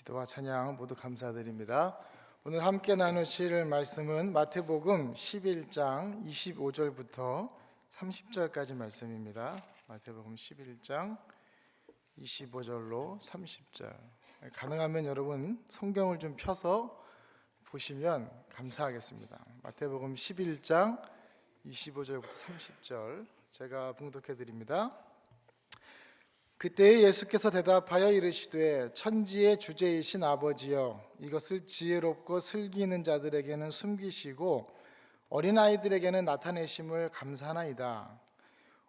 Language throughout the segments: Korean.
기도와 찬양 모두 감사드립니다. 오늘 함께 나누실 말씀은 마태복음 11장 25절부터 30절까지 말씀입니다. 마태복음 11장 25절로 30절. 가능하면 여러분 성경을 좀 펴서 보시면 감사하겠습니다. 마태복음 11장 25절부터 30절 제가 봉독해 드립니다. 그때 예수께서 대답하여 이르시되 천지의 주제이신 아버지여 이것을 지혜롭고 슬기 있는 자들에게는 숨기시고 어린 아이들에게는 나타내심을 감사하나이다.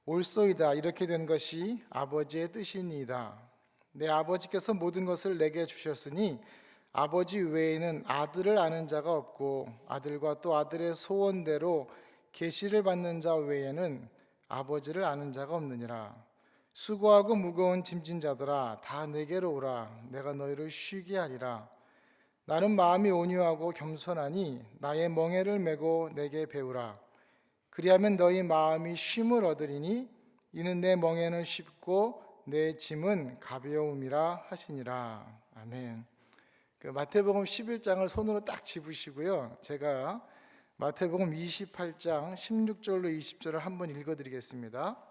옳소이다 이렇게 된 것이 아버지의 뜻이니이다. 내 아버지께서 모든 것을 내게 주셨으니 아버지 외에는 아들을 아는 자가 없고 아들과 또 아들의 소원대로 계시를 받는 자 외에는 아버지를 아는 자가 없느니라. 수고하고 무거운 짐진 자들아 다 내게로 오라 내가 너희를 쉬게 하리라 나는 마음이 온유하고 겸손하니 나의 멍에를 메고 내게 배우라 그리하면 너희 마음이 쉼을 얻으리니 이는 내 멍에는 쉽고 내 짐은 가벼움이라 하시니라 아멘. 그 마태복음 11장을 손으로 딱 집으시고요. 제가 마태복음 28장 16절로 20절을 한번 읽어 드리겠습니다.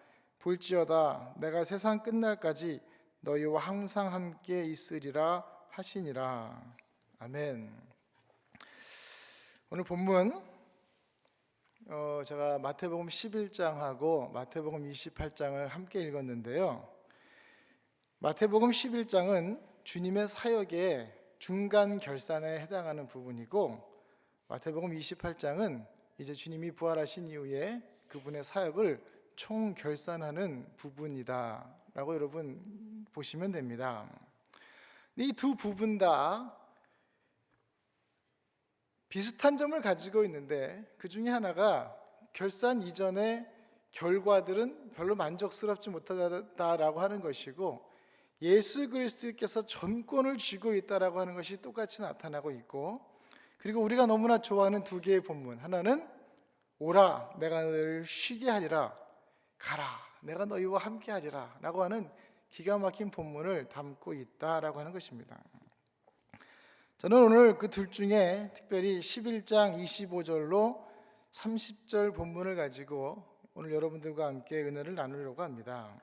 볼지어다 내가 세상 끝날까지 너희와 항상 함께 있으리라 하시니라. 아멘. 오늘 본문 어, 제가 마태복음 11장하고 마태복음 28장을 함께 읽었는데요. 마태복음 11장은 주님의 사역의 중간 결산에 해당하는 부분이고 마태복음 28장은 이제 주님이 부활하신 이후에 그분의 사역을 총 결산하는 부분이다라고 여러분 보시면 됩니다. 이 두 부분 다 비슷한 점을 가지고 있는데 그 중에 하나가 결산 이전의 결과들은 별로 만족스럽지 못하다라고 하는 것이고 예수 그리스도께서 전권을 쥐고 있다라고 하는 것이 똑같이 나타나고 있고 그리고 우리가 너무나 좋아하는 두 개의 본문 하나는 오라 내가 너를 쉬게 하리라 가라. 내가 너희와 함께 하리라. 라고 하는 기가 막힌 본문을 담고 있다라고 하는 것입니다. 저는 오늘 그 둘 중에 특별히 11장 25절로 30절 본문을 가지고 오늘 여러분들과 함께 은혜를 나누려고 합니다.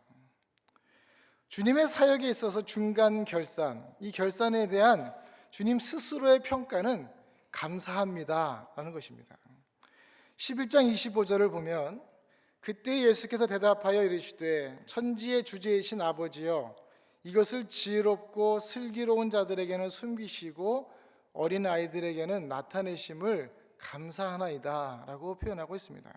주님의 사역에 있어서 중간 결산 이 결산에 대한 주님 스스로의 평가는 감사합니다라는 것입니다. 11장 25절을 보면 그때 예수께서 대답하여 이르시되 천지의 주제이신 아버지여 이것을 지혜롭고 슬기로운 자들에게는 숨기시고 어린 아이들에게는 나타내심을 감사하나이다라고 표현하고 있습니다.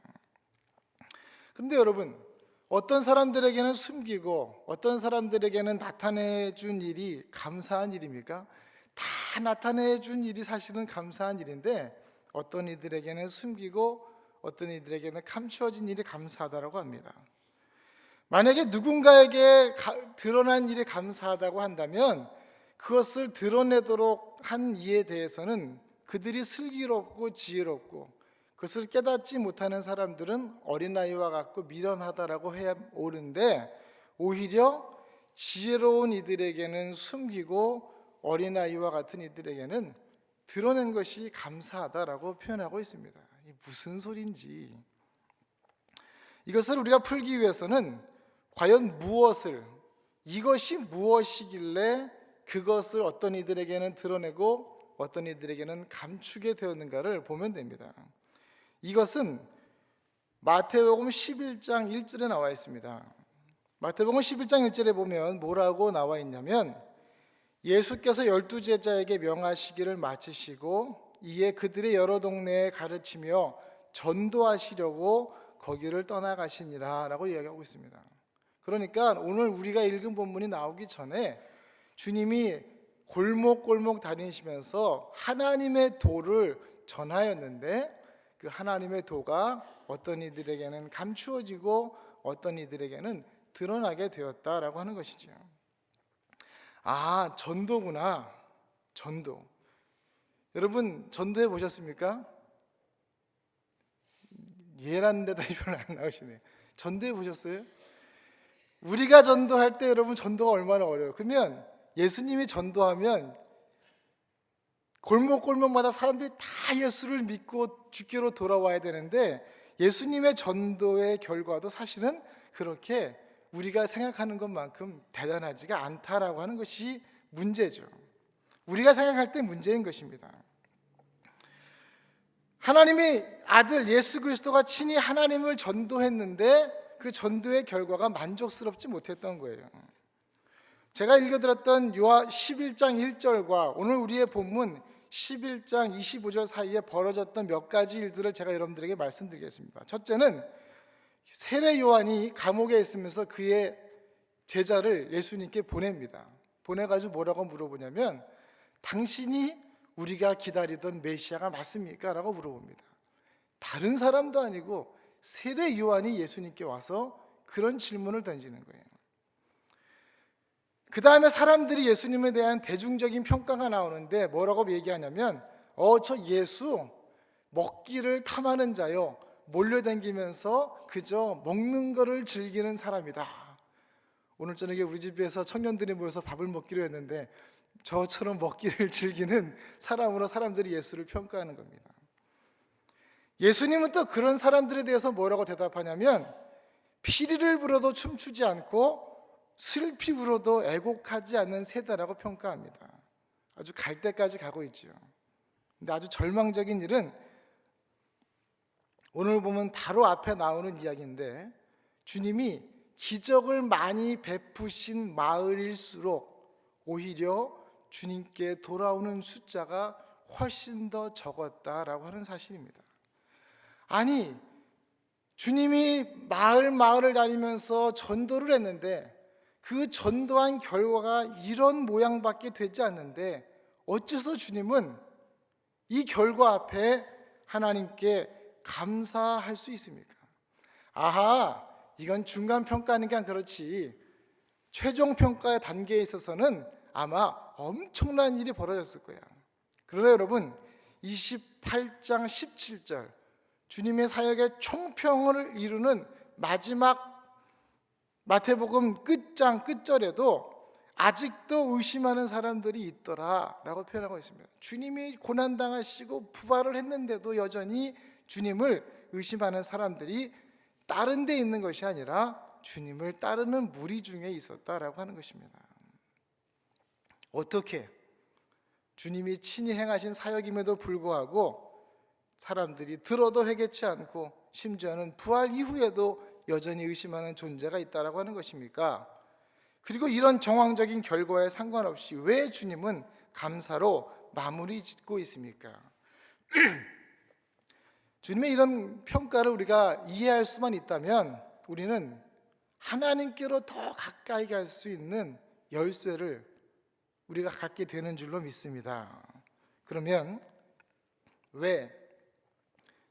그런데 여러분 어떤 사람들에게는 숨기고 어떤 사람들에게는 나타내 준 일이 감사한 일입니까? 다 나타내 준 일이 사실은 감사한 일인데 어떤 이들에게는 숨기고 어떤 이들에게는 감추어진 일이 감사하다라고 합니다. 만약에 누군가에게 가, 드러난 일이 감사하다고 한다면 그것을 드러내도록 한 이에 대해서는 그들이 슬기롭고 지혜롭고 그것을 깨닫지 못하는 사람들은 어린아이와 같고 미련하다라고 해야 옳은데 오히려 지혜로운 이들에게는 숨기고 어린아이와 같은 이들에게는 드러낸 것이 감사하다라고 표현하고 있습니다. 무슨 소린지 이것을 우리가 풀기 위해서는 과연 무엇을 이것이 무엇이길래 그것을 어떤 이들에게는 드러내고 어떤 이들에게는 감추게 되었는가를 보면 됩니다. 이것은 마태복음 11장 1절에 나와 있습니다. 마태복음 11장 1절에 보면 뭐라고 나와 있냐면 예수께서 열두 제자에게 명하시기를 마치시고 이에 그들의 여러 동네에 가르치며 전도하시려고 거기를 떠나가시니라라고 이야기하고 있습니다. 그러니까 오늘 우리가 읽은 본문이 나오기 전에 주님이 골목골목 다니시면서 하나님의 도를 전하였는데 그 하나님의 도가 어떤 이들에게는 감추어지고 어떤 이들에게는 드러나게 되었다라고 하는 것이죠. 아, 전도구나. 전도. 여러분 전도해 보셨습니까? 예라는 대답이 별로 안 나오시네요. 전도해 보셨어요? 우리가 전도할 때 여러분 전도가 얼마나 어려워요. 그러면 예수님이 전도하면 골목골목마다 사람들이 다 예수를 믿고 주께로 돌아와야 되는데 예수님의 전도의 결과도 사실은 그렇게 우리가 생각하는 것만큼 대단하지가 않다라고 하는 것이 문제죠. 우리가 생각할 때 문제인 것입니다. 하나님이 아들 예수 그리스도가 친히 하나님을 전도했는데 그 전도의 결과가 만족스럽지 못했던 거예요. 제가 읽어드렸던 요한 11장 1절과 오늘 우리의 본문 11장 25절 사이에 벌어졌던 몇 가지 일들을 제가 여러분들에게 말씀드리겠습니다. 첫째는 세례 요한이 감옥에 있으면서 그의 제자를 예수님께 보냅니다. 보내가지고 뭐라고 물어보냐면 당신이 우리가 기다리던 메시아가 맞습니까? 라고 물어봅니다. 다른 사람도 아니고 세례 요한이 예수님께 와서 그런 질문을 던지는 거예요. 그 다음에 사람들이 예수님에 대한 대중적인 평가가 나오는데 뭐라고 얘기하냐면, 어, 저 예수 먹기를 탐하는 자요. 몰려다니면서 그저 먹는 거를 즐기는 사람이다. 오늘 저녁에 우리 집에서 청년들이 모여서 밥을 먹기로 했는데 저처럼 먹기를 즐기는 사람으로 사람들이 예수를 평가하는 겁니다. 예수님은 또 그런 사람들에 대해서 뭐라고 대답하냐면 피리를 불어도 춤추지 않고 슬피 불어도 애곡하지 않는 세대라고 평가합니다. 아주 갈 때까지 가고 있죠. 근데 아주 절망적인 일은 오늘 보면 바로 앞에 나오는 이야기인데 주님이 기적을 많이 베푸신 마을일수록 오히려 주님께 돌아오는 숫자가 훨씬 더 적었다라고 하는 사실입니다. 아니, 주님이 마을 마을을 다니면서 전도를 했는데 그 전도한 결과가 이런 모양밖에 되지 않는데 어째서 주님은 이 결과 앞에 하나님께 감사할 수 있습니까? 아하, 이건 중간 평가는 게 그렇지. 최종 평가의 단계에 있어서는 아마 엄청난 일이 벌어졌을 거야. 그러나 여러분, 28장 17절 주님의 사역의 총평을 이루는 마지막 마태복음 끝장 끝절에도 아직도 의심하는 사람들이 있더라라고 표현하고 있습니다. 주님이 고난 당하시고 부활을 했는데도 여전히 주님을 의심하는 사람들이 다른 데 있는 것이 아니라 주님을 따르는 무리 중에 있었다라고 하는 것입니다. 어떻게 주님이 친히 행하신 사역임에도 불구하고 사람들이 들어도 회개치 않고 심지어는 부활 이후에도 여전히 의심하는 존재가 있다라고 하는 것입니까? 그리고 이런 정황적인 결과에 상관없이 왜 주님은 감사로 마무리 짓고 있습니까? 주님의 이런 평가를 우리가 이해할 수만 있다면 우리는 하나님께로 더 가까이 갈 수 있는 열쇠를 우리가 갖게 되는 줄로 믿습니다. 그러면 왜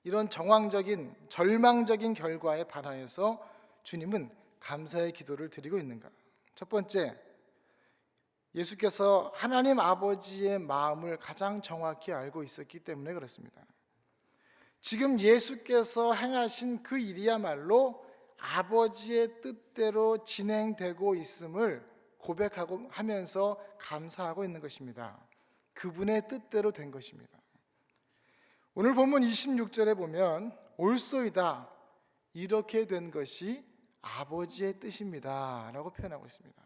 이런 정황적인 절망적인 결과에 반하여서 주님은 감사의 기도를 드리고 있는가? 첫 번째, 예수께서 하나님 아버지의 마음을 가장 정확히 알고 있었기 때문에 그렇습니다. 지금 예수께서 행하신 그 일이야말로 아버지의 뜻대로 진행되고 있음을 고백하고 하면서 감사하고 있는 것입니다. 그분의 뜻대로 된 것입니다. 오늘 본문 26절에 보면 올소이다 이렇게 된 것이 아버지의 뜻입니다라고 표현하고 있습니다.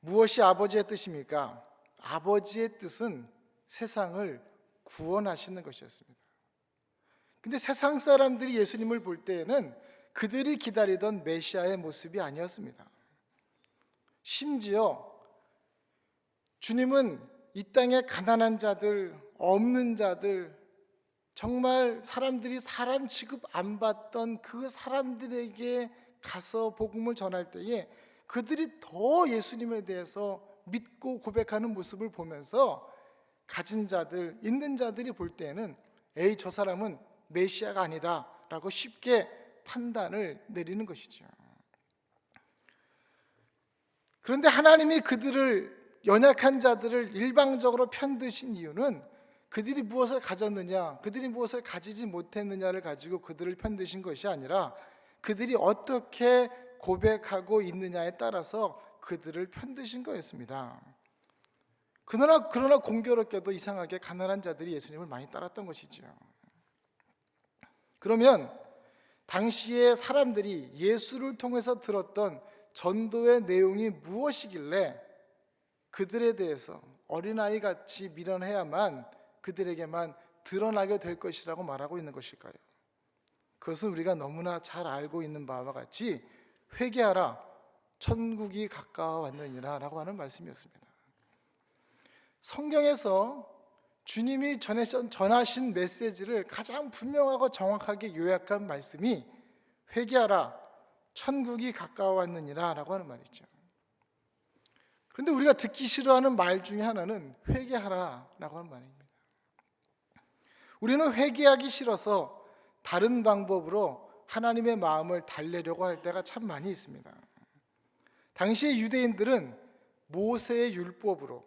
무엇이 아버지의 뜻입니까? 아버지의 뜻은 세상을 구원하시는 것이었습니다. 근데 세상 사람들이 예수님을 볼 때에는 그들이 기다리던 메시아의 모습이 아니었습니다. 심지어 주님은 이 땅에 가난한 자들, 없는 자들, 정말 사람들이 사람 취급 안 받던 그 사람들에게 가서 복음을 전할 때에 그들이 더 예수님에 대해서 믿고 고백하는 모습을 보면서 가진 자들, 있는 자들이 볼 때에는 에이 저 사람은 메시아가 아니다 라고 쉽게 판단을 내리는 것이죠. 그런데 하나님이 그들을 연약한 자들을 일방적으로 편드신 이유는 그들이 무엇을 가졌느냐, 그들이 무엇을 가지지 못했느냐를 가지고 그들을 편드신 것이 아니라 그들이 어떻게 고백하고 있느냐에 따라서 그들을 편드신 거였습니다. 그러나 그러나 공교롭게도 이상하게 가난한 자들이 예수님을 많이 따랐던 것이지요. 그러면 당시에 사람들이 예수를 통해서 들었던 전도의 내용이 무엇이길래 그들에 대해서 어린아이 같이 밀어내야만 그들에게만 드러나게 될 것이라고 말하고 있는 것일까요? 그것은 우리가 너무나 잘 알고 있는 바와 같이 회개하라 천국이 가까워 왔느니라라고 하는 말씀이었습니다. 성경에서 주님이 전하신 메시지를 가장 분명하고 정확하게 요약한 말씀이 회개하라 천국이 가까워 왔느니라라고 하는 말이죠. 그런데 우리가 듣기 싫어하는 말 중에 하나는 회개하라라고 하는 말입니다. 우리는 회개하기 싫어서 다른 방법으로 하나님의 마음을 달래려고 할 때가 참 많이 있습니다. 당시의 유대인들은 모세의 율법으로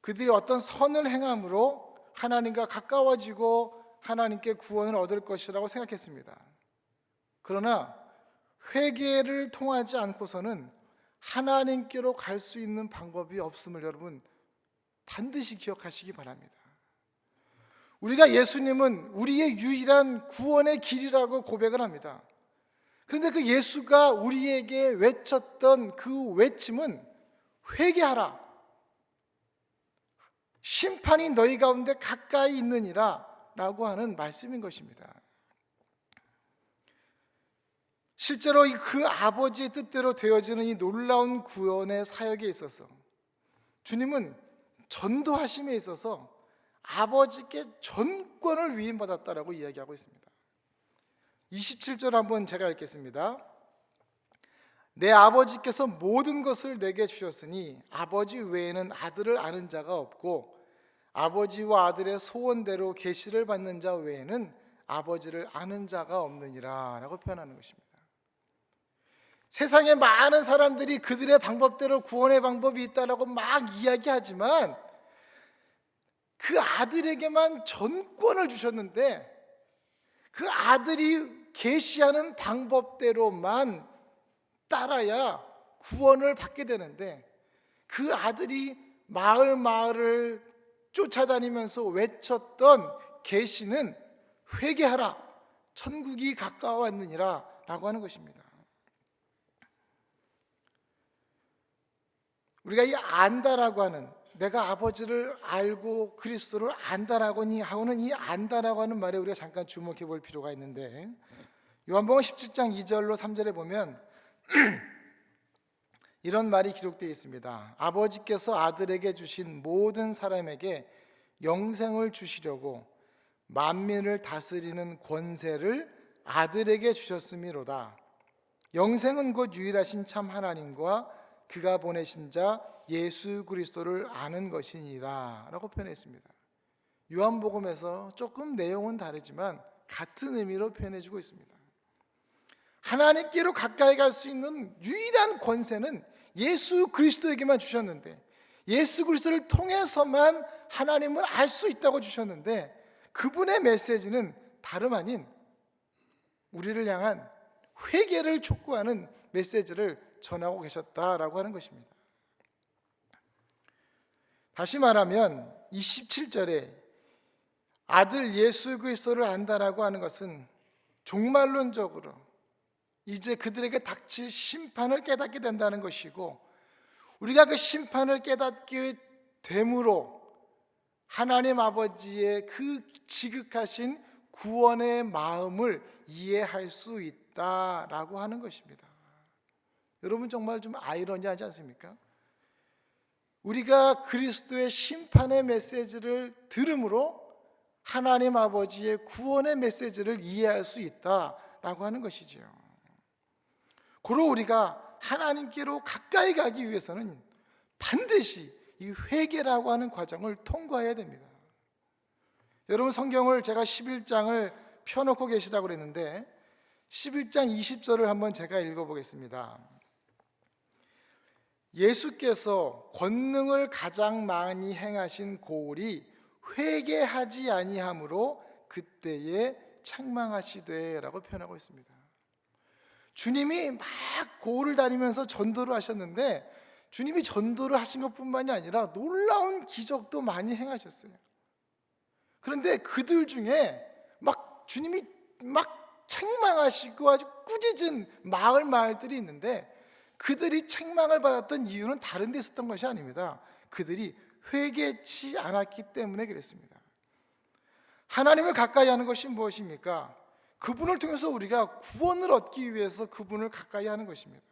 그들이 어떤 선을 행함으로 하나님과 가까워지고 하나님께 구원을 얻을 것이라고 생각했습니다. 그러나 회개를 통하지 않고서는 하나님께로 갈 수 있는 방법이 없음을 여러분 반드시 기억하시기 바랍니다. 우리가 예수님은 우리의 유일한 구원의 길이라고 고백을 합니다. 그런데 그 예수가 우리에게 외쳤던 그 외침은 회개하라. 심판이 너희 가운데 가까이 있느니라 라고 하는 말씀인 것입니다. 실제로 그 아버지의 뜻대로 되어지는 이 놀라운 구원의 사역에 있어서 주님은 전도하심에 있어서 아버지께 전권을 위임받았다라고 이야기하고 있습니다. 27절 한번 제가 읽겠습니다. 내 아버지께서 모든 것을 내게 주셨으니 아버지 외에는 아들을 아는 자가 없고 아버지와 아들의 소원대로 계시를 받는 자 외에는 아버지를 아는 자가 없느니라라고 표현하는 것입니다. 세상에 많은 사람들이 그들의 방법대로 구원의 방법이 있다라고 막 이야기하지만 그 아들에게만 전권을 주셨는데 그 아들이 계시하는 방법대로만 따라야 구원을 받게 되는데 그 아들이 마을 마을을 쫓아다니면서 외쳤던 계시는 회개하라 천국이 가까웠느니라라고 하는 것입니다. 우리가 이 안다라고 하는 내가 아버지를 알고 그리스도를 안다라고 하고는 이 안다라고 하는 말에 우리가 잠깐 주목해 볼 필요가 있는데 요한복음 17장 2절로 3절에 보면 이런 말이 기록되어 있습니다. 아버지께서 아들에게 주신 모든 사람에게 영생을 주시려고 만민을 다스리는 권세를 아들에게 주셨음이로다. 영생은 곧 유일하신 참 하나님과 그가 보내신 자 예수 그리스도를 아는 것이니라라고 표현했습니다. 요한복음에서 조금 내용은 다르지만 같은 의미로 표현해 주고 있습니다. 하나님께로 가까이 갈 수 있는 유일한 권세는 예수 그리스도에게만 주셨는데 예수 그리스도를 통해서만 하나님을 알 수 있다고 주셨는데 그분의 메시지는 다름 아닌 우리를 향한 회개를 촉구하는 메시지를 전하고 계셨다라고 하는 것입니다. 다시 말하면 27절에 아들 예수 그리스도를 안다라고 하는 것은 종말론적으로 이제 그들에게 닥칠 심판을 깨닫게 된다는 것이고 우리가 그 심판을 깨닫게 됨으로 하나님 아버지의 그 지극하신 구원의 마음을 이해할 수 있다라고 하는 것입니다. 여러분 정말 좀 아이러니하지 않습니까? 우리가 그리스도의 심판의 메시지를 들음으로 하나님 아버지의 구원의 메시지를 이해할 수 있다라고 하는 것이지요. 고로 우리가 하나님께로 가까이 가기 위해서는 반드시 이 회개라고 하는 과정을 통과해야 됩니다. 여러분 성경을 제가 11장을 펴놓고 계시다고 그랬는데 11장 20절을 한번 제가 읽어보겠습니다. 예수께서 권능을 가장 많이 행하신 고울이 회개하지 아니함으로 그때에 책망하시되라고 표현하고 있습니다. 주님이 막 고울을 다니면서 전도를 하셨는데 주님이 전도를 하신 것뿐만이 아니라 놀라운 기적도 많이 행하셨어요. 그런데 그들 중에 막 주님이 막 책망하시고 아주 꾸짖은 마을 마을들이 있는데 그들이 책망을 받았던 이유는 다른 데 있었던 것이 아닙니다. 그들이 회개치 않았기 때문에 그랬습니다. 하나님을 가까이 하는 것이 무엇입니까? 그분을 통해서 우리가 구원을 얻기 위해서 그분을 가까이 하는 것입니다.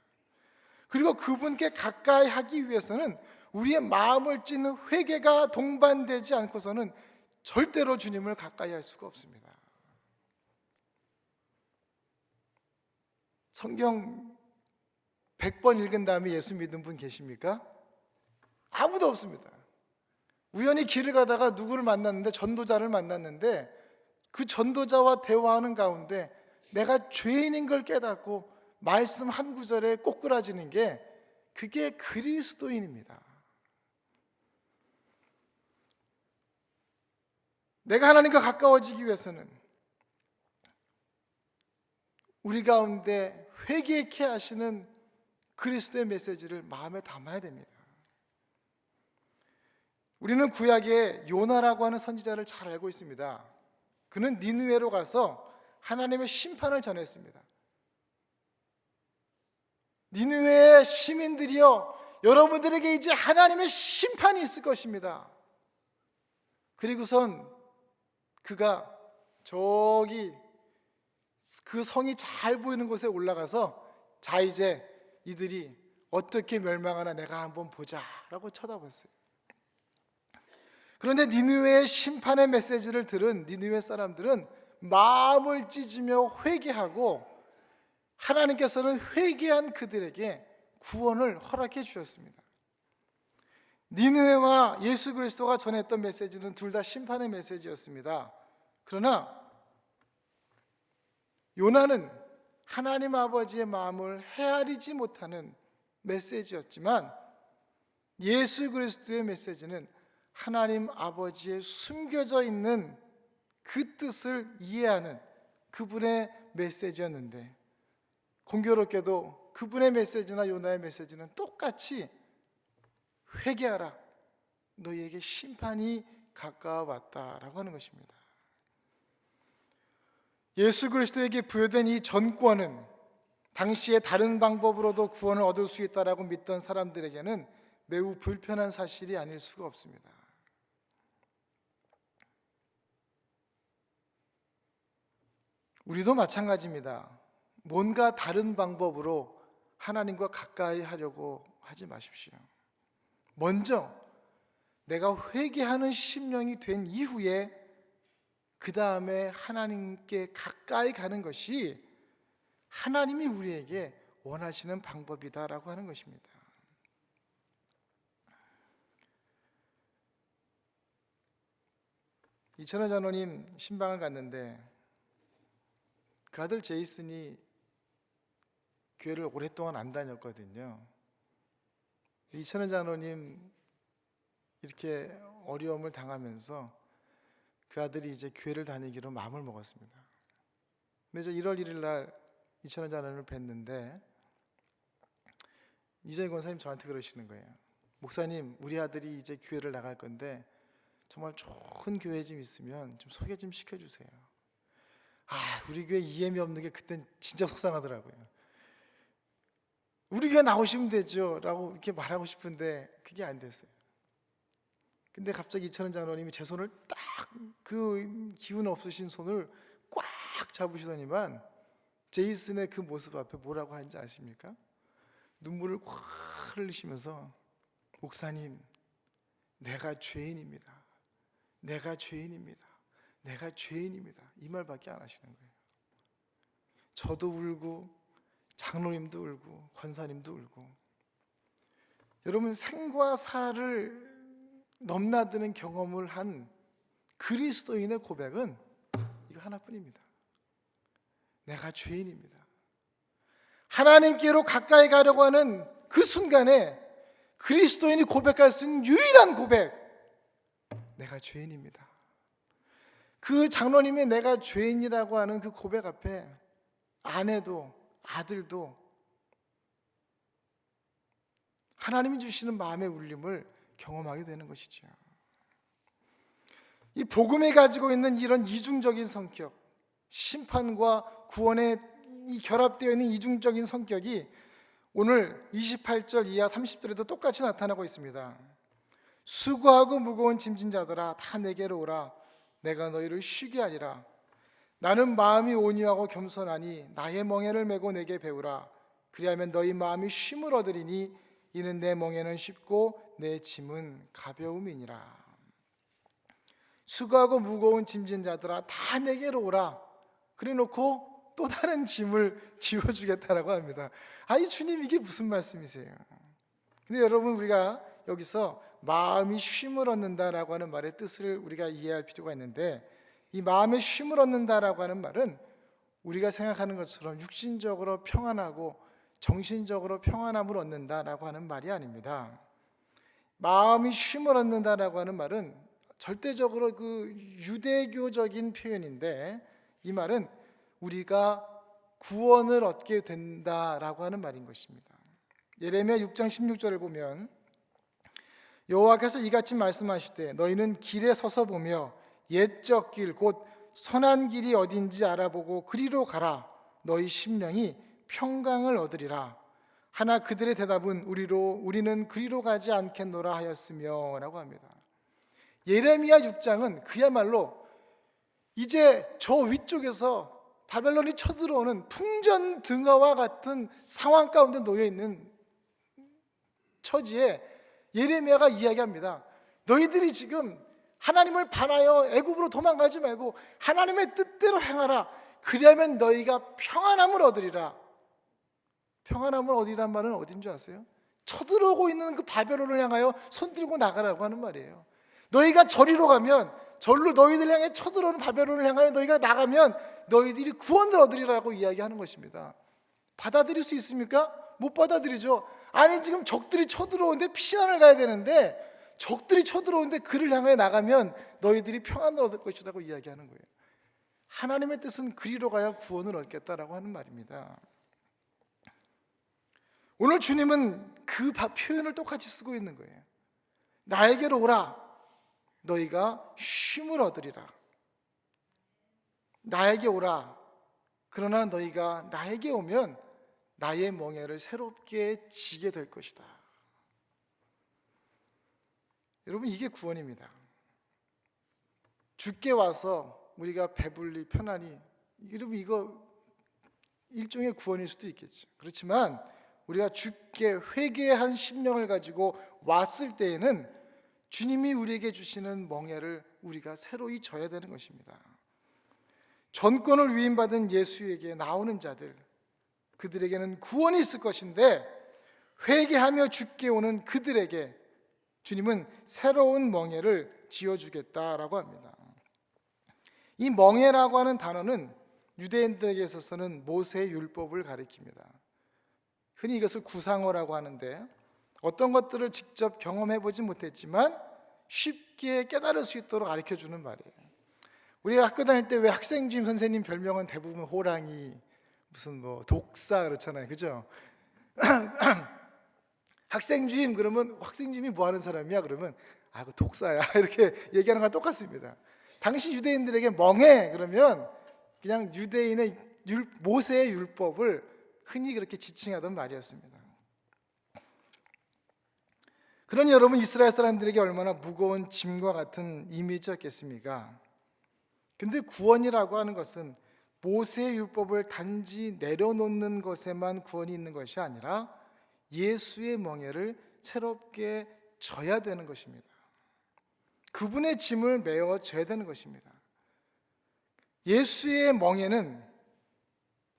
그리고 그분께 가까이 하기 위해서는 우리의 마음을 찢는 회개가 동반되지 않고서는 절대로 주님을 가까이 할 수가 없습니다. 성경 100번 읽은 다음에 예수 믿은 분 계십니까? 아무도 없습니다. 우연히 길을 가다가 누구를 만났는데 전도자를 만났는데 그 전도자와 대화하는 가운데 내가 죄인인 걸 깨닫고 말씀 한 구절에 꼬꾸라지는 게 그게 그리스도인입니다. 내가 하나님과 가까워지기 위해서는 우리 가운데 회개케 하시는 그리스도의 메시지를 마음에 담아야 됩니다. 우리는 구약의 요나라고 하는 선지자를 잘 알고 있습니다. 그는 니느웨로 가서 하나님의 심판을 전했습니다. 니느웨의 시민들이여 여러분들에게 이제 하나님의 심판이 있을 것입니다. 그리고선 그가 저기 그 성이 잘 보이는 곳에 올라가서 자 이제 이들이 어떻게 멸망하나 내가 한번 보자라고 쳐다봤어요. 그런데 니느웨의 심판의 메시지를 들은 니느웨 사람들은 마음을 찢으며 회개하고 하나님께서는 회개한 그들에게 구원을 허락해 주셨습니다. 니느웨와 예수 그리스도가 전했던 메시지는 둘 다 심판의 메시지였습니다. 그러나 요나는 하나님 아버지의 마음을 헤아리지 못하는 메시지였지만 예수 그리스도의 메시지는 하나님 아버지의 숨겨져 있는 그 뜻을 이해하는 그분의 메시지였는데 공교롭게도 그분의 메시지나 요나의 메시지는 똑같이 회개하라 너희에게 심판이 가까워 왔다라고 하는 것입니다. 예수 그리스도에게 부여된 이 전권은 당시에 다른 방법으로도 구원을 얻을 수 있다라고 믿던 사람들에게는 매우 불편한 사실이 아닐 수가 없습니다. 우리도 마찬가지입니다. 뭔가 다른 방법으로 하나님과 가까이 하려고 하지 마십시오. 먼저 내가 회개하는 심령이 된 이후에 그 다음에 하나님께 가까이 가는 것이 하나님이 우리에게 원하시는 방법이다라고 하는 것입니다. 이천원 장로님 신방을 갔는데 그 아들 제이슨이 교회를 오랫동안 안 다녔거든요. 이천원 장로님 이렇게 어려움을 당하면서 그 아들이 이제 교회를 다니기로 마음을 먹었습니다. 근데 저 1월 1일 날 이천원 장로님을 뵀는데 이정희 권사님 저한테 그러시는 거예요. 목사님, 우리 아들이 이제 교회를 나갈 건데 정말 좋은 교회 좀 있으면 좀 소개 좀 시켜주세요. 아, 우리 교회 이해이 없는 게 그땐 진짜 속상하더라고요. 우리 교회 나오시면 되죠. 라고 이렇게 말하고 싶은데 그게 안 됐어요. 근데 갑자기 이천원 장로님이 제 손을 딱 그 기운 없으신 손을 꽉 잡으시더니만 제이슨의 그 모습 앞에 뭐라고 하는지 아십니까? 눈물을 꽉 흘리시면서 목사님, 내가 죄인입니다. 내가 죄인입니다. 내가 죄인입니다. 이 말밖에 안 하시는 거예요. 저도 울고 장로님도 울고 권사님도 울고 여러분 생과 사를 넘나드는 경험을 한 그리스도인의 고백은 이거 하나뿐입니다. 내가 죄인입니다. 하나님께로 가까이 가려고 하는 그 순간에 그리스도인이 고백할 수 있는 유일한 고백. 내가 죄인입니다. 그 장로님이 내가 죄인이라고 하는 그 고백 앞에 아내도 아들도 하나님이 주시는 마음의 울림을 경험하게 되는 것이죠. 이 복음이 가지고 있는 이런 이중적인 성격, 심판과 구원에 이 결합되어 있는 이중적인 성격이 오늘 28절 이하 30절에도 똑같이 나타나고 있습니다. 수고하고 무거운 짐진 자들아 다 내게로 오라 내가 너희를 쉬게 하리라 나는 마음이 온유하고 겸손하니 나의 멍에를 메고 내게 배우라 그리하면 너희 마음이 쉼을 얻으리니 이는 내 멍에는 쉽고 내 짐은 가벼움이니라. 수고하고 무거운 짐진 자들아 다 내게로 오라. 그래 놓고 또 다른 짐을 지워 주겠다라고 합니다. 아이 주님 이게 무슨 말씀이세요? 근데 여러분 우리가 여기서 마음이 쉼을 얻는다라고 하는 말의 뜻을 우리가 이해할 필요가 있는데 이 마음의 쉼을 얻는다라고 하는 말은 우리가 생각하는 것처럼 육신적으로 평안하고 정신적으로 평안함을 얻는다라고 하는 말이 아닙니다. 마음이 쉼을 얻는다라고 하는 말은 절대적으로 그 유대교적인 표현인데 이 말은 우리가 구원을 얻게 된다라고 하는 말인 것입니다. 예레미야 6장 16절을 보면 여호와께서 이같이 말씀하시되 너희는 길에 서서 보며 옛적 길 곧 선한 길이 어딘지 알아보고 그리로 가라 너희 심령이 평강을 얻으리라 하나 그들의 대답은 우리로 우리는 그리로 가지 않겠노라 하였으며라고 합니다. 예레미야 6장은 그야말로 이제 저 위쪽에서 바벨론이 쳐들어오는 풍전 등화와 같은 상황 가운데 놓여 있는 처지에 예레미야가 이야기합니다. 너희들이 지금 하나님을 반하여 애굽으로 도망가지 말고 하나님의 뜻대로 행하라. 그리하면 너희가 평안함을 얻으리라. 평안함을 얻으리란 말은 어딘 줄 아세요? 쳐들어오고 있는 그 바벨론을 향하여 손 들고 나가라고 하는 말이에요. 너희가 저리로 가면 절로 너희들 향해 쳐들어오는 바벨론을 향하여 너희가 나가면 너희들이 구원을 얻으리라고 이야기하는 것입니다. 받아들일 수 있습니까? 못 받아들이죠. 아니 지금 적들이 쳐들어오는데 피신하러 가야 되는데 적들이 쳐들어오는데 그를 향해 나가면 너희들이 평안을 얻을 것이라고 이야기하는 거예요. 하나님의 뜻은 그리로 가야 구원을 얻겠다라고 하는 말입니다. 오늘 주님은 그 표현을 똑같이 쓰고 있는 거예요. 나에게로 오라. 너희가 쉼을 얻으리라. 나에게 오라. 그러나 너희가 나에게 오면 나의 멍에를 새롭게 지게 될 것이다. 여러분 이게 구원입니다. 죽게 와서 우리가 배불리 편안히 여러분 이거 일종의 구원일 수도 있겠죠. 그렇지만 우리가 죽게 회개한 심령을 가지고 왔을 때에는 주님이 우리에게 주시는 멍에를 우리가 새로이 져야 되는 것입니다. 전권을 위임받은 예수에게 나오는 자들 그들에게는 구원이 있을 것인데 회개하며 죽게 오는 그들에게 주님은 새로운 멍에를 지어주겠다라고 합니다. 이 멍에라고 하는 단어는 유대인들에게 있어서는 모세의 율법을 가리킵니다. 흔히 이것을 구상어라고 하는데 어떤 것들을 직접 경험해 보지 못했지만 쉽게 깨달을 수 있도록 가르쳐 주는 말이에요. 우리가 학교 다닐 때 왜 학생 주임 선생님 별명은 대부분 호랑이, 무슨 뭐 독사 그렇잖아요. 그죠? 학생 주임 그러면 학생 주임이 뭐 하는 사람이야? 그러면 아, 그 독사야. 이렇게 얘기하는 건 똑같습니다. 당시 유대인들에게 멍해 그러면 그냥 유대인의 율, 모세의 율법을 흔히 그렇게 지칭하던 말이었습니다. 그러니 여러분 이스라엘 사람들에게 얼마나 무거운 짐과 같은 이미지였겠습니까? 근데 구원이라고 하는 것은 모세의 율법을 단지 내려놓는 것에만 구원이 있는 것이 아니라 예수의 멍에를 새롭게 져야 되는 것입니다. 그분의 짐을 메어 져야 되는 것입니다. 예수의 멍에는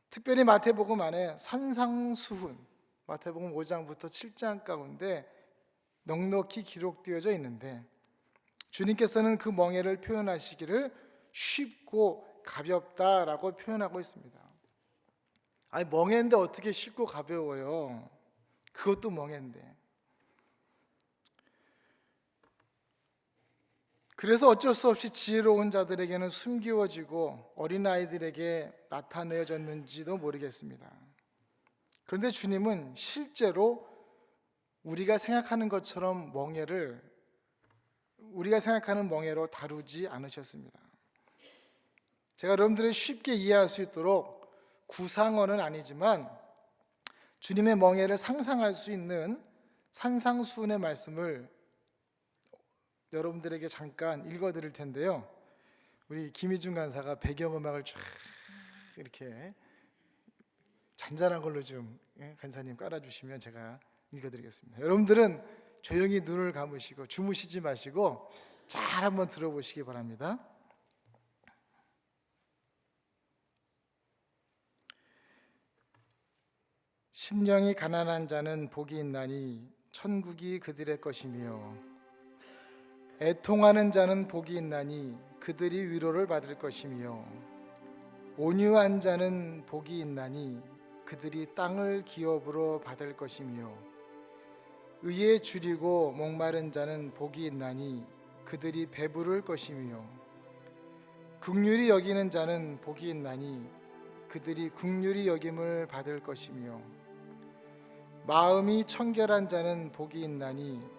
특별히 마태복음 안에 산상수훈, 마태복음 5장부터 7장 가운데 넉넉히 기록되어져 있는데 주님께서는 그 멍에를 표현하시기를 쉽고 가볍다라고 표현하고 있습니다. 아니 멍에인데 어떻게 쉽고 가벼워요? 그것도 멍에인데. 그래서 어쩔 수 없이 지혜로운 자들에게는 숨기워지고 어린아이들에게 나타내어졌는지도 모르겠습니다. 그런데 주님은 실제로 우리가 생각하는 것처럼 멍에를 우리가 생각하는 멍에로 다루지 않으셨습니다. 제가 여러분들이 쉽게 이해할 수 있도록 구상어는 아니지만 주님의 멍에를 상상할 수 있는 산상수훈의 말씀을 여러분들에게 잠깐 읽어드릴 텐데요. 우리 김희중 간사가 배경 음악을 쫙 이렇게 잔잔한 걸로 좀 예, 간사님 깔아주시면 제가 읽어드리겠습니다. 여러분들은 조용히 눈을 감으시고 주무시지 마시고 잘 한번 들어보시기 바랍니다. 심령이 가난한 자는 복이 있나니 천국이 그들의 것이며 애통하는 자는 복이 있나니 그들이 위로를 받을 것이며 온유한 자는 복이 있나니 그들이 땅을 기업으로 받을 것이며 의에 줄이고 목마른 자는 복이 있나니 그들이 배부를 것이며 국률이 여기는 자는 복이 있나니 그들이 국률이 여김을 받을 것이며 마음이 청결한 자는 복이 있나니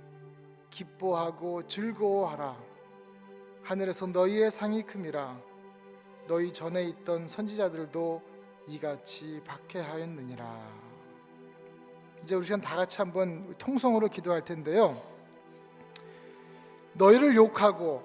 기뻐하고 즐거워하라. 하늘에서 너희의 상이 큼이라. 너희 전에 있던 선지자들도 이같이 박해하였느니라. 이제 우리 시간 다 같이 한번 통성으로 기도할 텐데요. 너희를 욕하고